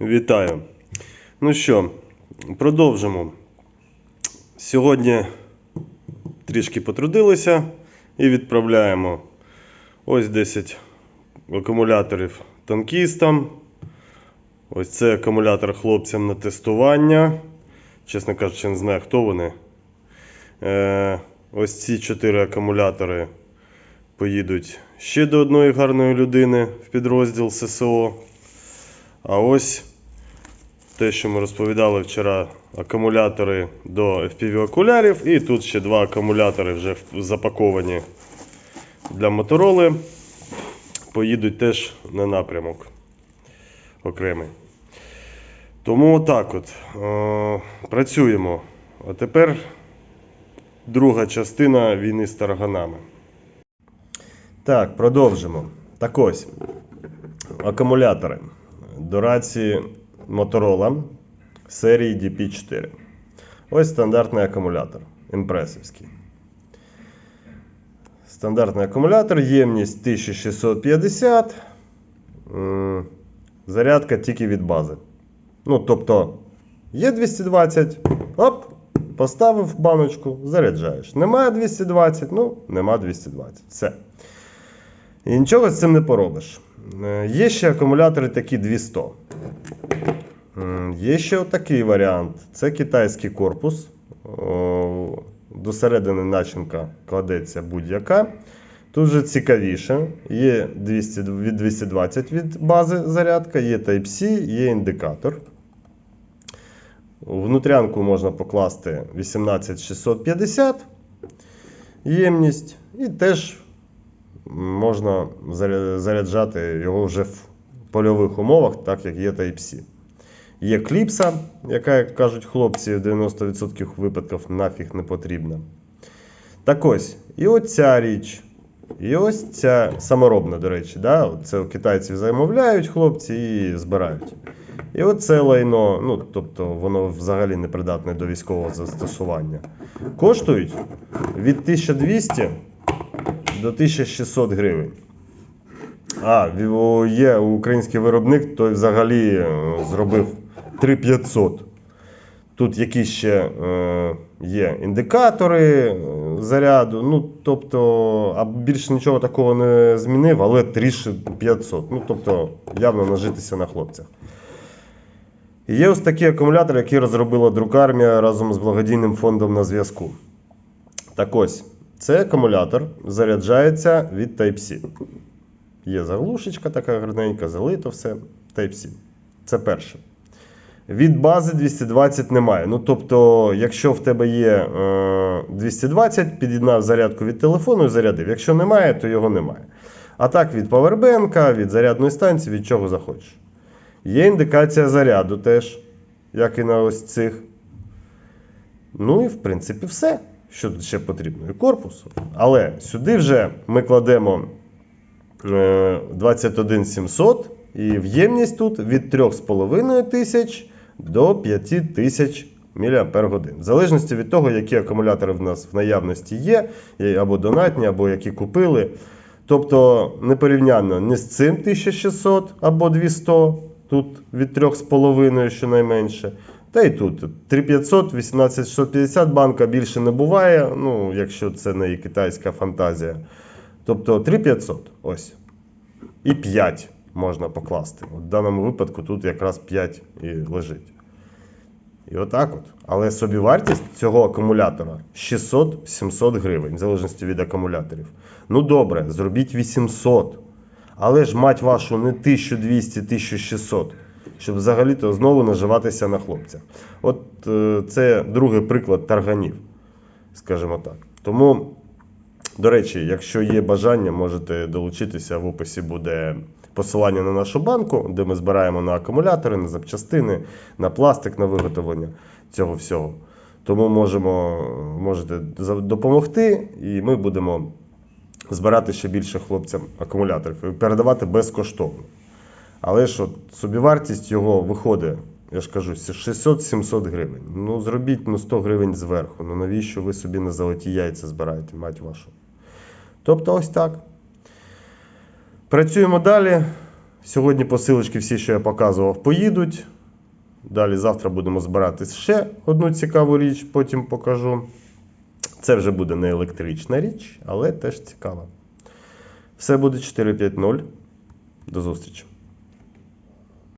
Вітаю. Ну що, продовжимо. Сьогодні трішки потрудилися і відправляємо ось 10 акумуляторів танкістам. Ось це акумулятор хлопцям на тестування. Чесно кажучи, не знаю, хто вони. Е, ось ці 4 акумулятори поїдуть ще до одної гарної людини в підрозділ ССО. А ось те, що ми розповідали вчора, акумулятори до FPV-окулярів. І тут ще два акумулятори вже запаковані для мотороли. Поїдуть теж на напрямок окремий. Тому отак от. Е, працюємо. А тепер друга частина війни з тарганами. Так, продовжимо. Так ось. Акумулятори до рації Motorola серії DP4. Ось стандартний акумулятор. Імпресівський. Стандартний акумулятор, ємність 1650. Зарядка тільки від бази. Ну, тобто, є 220, оп, поставив баночку, заряджаєш. Немає 220, ну, нема 220. Все. І нічого з цим не поробиш. Е, Є ще акумулятори такі 200. Є ще отакий варіант. Це китайський корпус. До середини начинка кладеться будь-яка. Тут вже цікавіше. Є 200, від 220 від бази зарядка, є Type-C, є індикатор. Внутрянку можна покласти 18650 ємність і теж можна заряджати його вже в польових умовах, так як є Type-C. Є кліпса, яка, як кажуть хлопці, в 90% випадків нафіг не потрібна. Так ось, і оця річ. І ось ця саморобна, до речі, да? це у китайців замовляють хлопці і збирають. І оце лайно, ну, тобто воно взагалі не придатне до військового застосування. Коштують від 1200 до 1600 гривень. А, є український виробник, той взагалі е, зробив 3500. Тут якісь ще е, є індикатори е, заряду. Ну, тобто, а більше нічого такого не змінив, але трішки 500. Ну, тобто, явно нажитися на хлопцях. Є ось такі акумулятори, які розробила друкармія разом з благодійним фондом на зв'язку. Так ось, цей акумулятор заряджається від Type-C. Є заглушечка така гарненька, залито все. Type-C. Це перше. Від бази 220 немає. Ну, тобто, якщо в тебе є е, 220, під'єднав зарядку від телефону і зарядив. Якщо немає, то його немає. А так, від павербенка, від зарядної станції, від чого захочеш. Є індикація заряду теж, як і на ось цих. Ну і в принципі все, що тут ще потрібно. І корпус. Але сюди вже ми кладемо е, 21700 і в'ємність тут від 3,5 тисяч до 5 тисяч мАч. В залежності від того, які акумулятори в нас в наявності є, або донатні, або які купили. Тобто не з цим 1600 або 200, тут від 3,5 щонайменше. Та й тут 3500, 18650 банка більше не буває, ну, якщо це не китайська фантазія. Тобто 3500. Ось. І 5 можна покласти. От в даному випадку тут якраз 5 і лежить. І отак от. Але собівартість цього акумулятора 600-700 гривень, в залежності від акумуляторів. Ну добре, зробіть 800. Але ж мать вашу не 1200-1600, щоб взагалі-то знову наживатися на хлопцях. От е, це другий приклад тарганів, скажімо так. Тому, до речі, якщо є бажання, можете долучитися. В описі буде посилання на нашу банку, де ми збираємо на акумулятори, на запчастини, на пластик, на виготовлення цього всього. Тому можемо, можете допомогти, і ми будемо збирати ще більше хлопцям акумуляторів і передавати безкоштовно. Але ж от собівартість його виходить, я ж кажу, 600-700 гривень. Ну, зробіть ну, 100 гривень зверху. Ну навіщо ви собі на золоті яйця збираєте, мать вашу? Тобто, ось так. Працюємо далі. Сьогодні посилочки, всі, що я показував, поїдуть. Далі завтра будемо збирати ще одну цікаву річ, потім покажу. Це вже буде не електрична річ, але теж цікава. Все буде 4.5.0. До зустрічі!